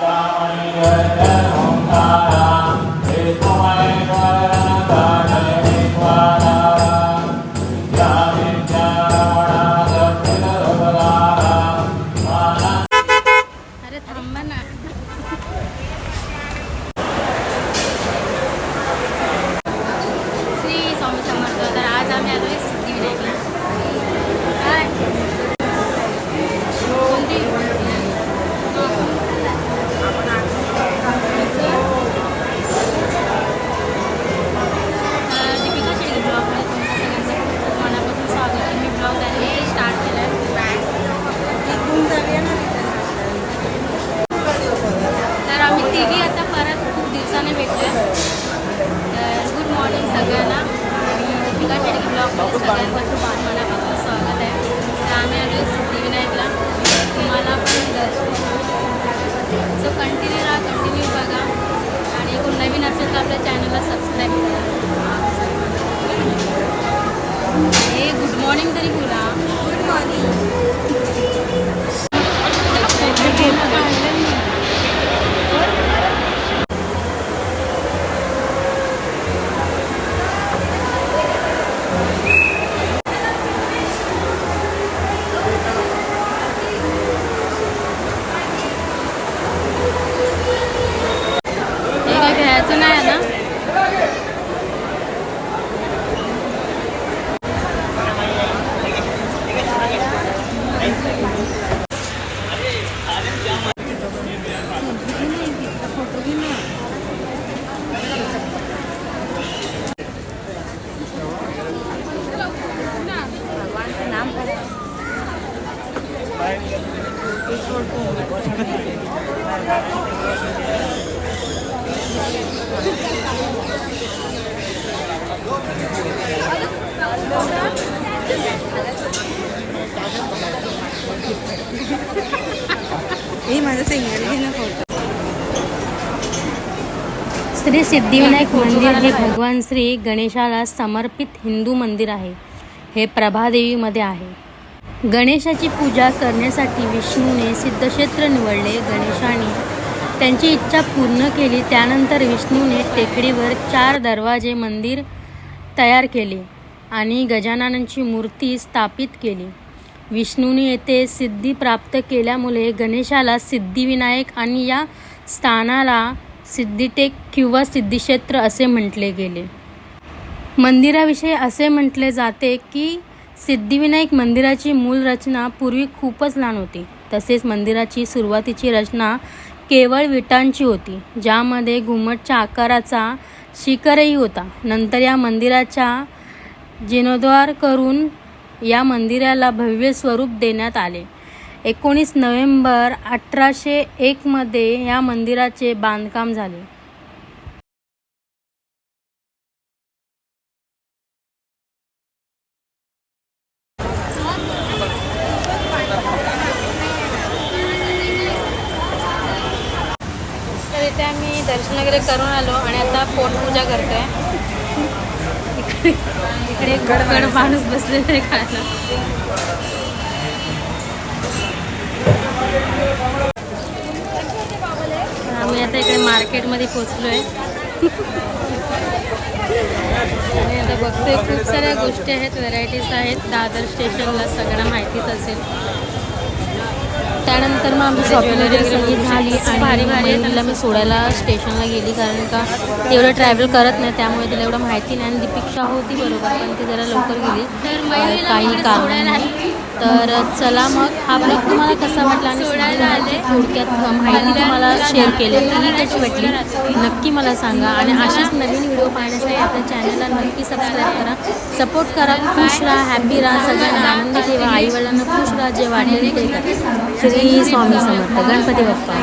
Amen. ब्लॉगमध्ये सगळ्यांचं खूप मनापासून स्वागत आहे तर आम्ही आलो सिद्धिविनायकला तुम्हाला पण दर्शन सो कंटिन्यू राहा कंटिन्यू बघा आणि कोण नवीन असेल तर आपल्या चॅनलला सबस्क्राईब करा हे गुड मॉर्निंग तरी बोला गुड मॉर्निंग घ्यायचं नाही आहे ना हे सिंगल घे फोटो श्री सिद्धिविनायक मंदिर हे भगवान श्री गणेशाला समर्पित हिंदू मंदिर आहे. हे प्रभादेवीमध्ये आहे. गणेशाची पूजा करण्यासाठी विष्णूने सिद्धक्षेत्र निवडले गणेशाने त्यांची इच्छा पूर्ण केली. त्यानंतर विष्णूने टेकडीवर चार दरवाजे मंदिर तयार केले आणि गजाननांची मूर्ती स्थापित केली. विष्णूने येथे सिद्धी प्राप्त केल्यामुळे गणेशाला सिद्धिविनायक आणि या स्थानाला सिद्धिटेक किंवा सिद्धिक्षेत्र असे म्हटले गेले. मंदिराविषयी असे म्हटले जाते की सिद्धिविनायक मंदिराची मूळ रचना पूर्वी खूपच लहान होती. तसेच मंदिराची सुरुवातीची रचना केवळ विटांची होती ज्यामध्ये घुमटच्या आकाराचा शिखरही होता. नंतर या मंदिराच्या जीर्णोद्धार करून या मंदिराला भव्य स्वरूप देण्यात आले. एकोणीस नोव्हेंबर अठराशे एकमध्ये या मंदिराचे बांधकाम झाले तर इथे आम्ही दर्शन वगैरे करून आलो आणि आता पोटपूजा करतोय. इकडे इकडे एक गड माणूस बसलेला आहे खायला आम्ही आता इकडे मार्केटमध्ये पोचलो आहे आणि आता बघतोय खूप साऱ्या गोष्टी आहेत व्हरायटीज आहेत. दादर स्टेशनला सगळ्यांना माहितीच असेल. त्यानंतर मग आमची शॉपिंग वगैरे सगळी झाली आणि तिला मी सोडायला स्टेशनला गेली कारण का तेवढं ट्रॅव्हल करत नाही त्यामुळे तिला एवढं माहिती नाही. आणि दीपिका होती बरोबर पण ती जरा लवकर गेली. काही कारणाने तर चला मग हा ब्लॉग तुम्हाला कसा वाटला आणि थोडक्यात माहिती तुम्हाला शेअर केली ती कशी वाटली? नक्की मला सांगा. आणि अशीच नवीन व्हिडिओ पाहण्यासाठी आपल्या चॅनलला नक्की सबस्क्राईब करा. सपोर्ट करा. खुश राहा हॅपी राहा. सगळ्यांना आनंद ठेवा. आईवडिलांना खुश राहा. जे वाटेल ते श्री स्वामी समर्थ. गणपती बाप्पा.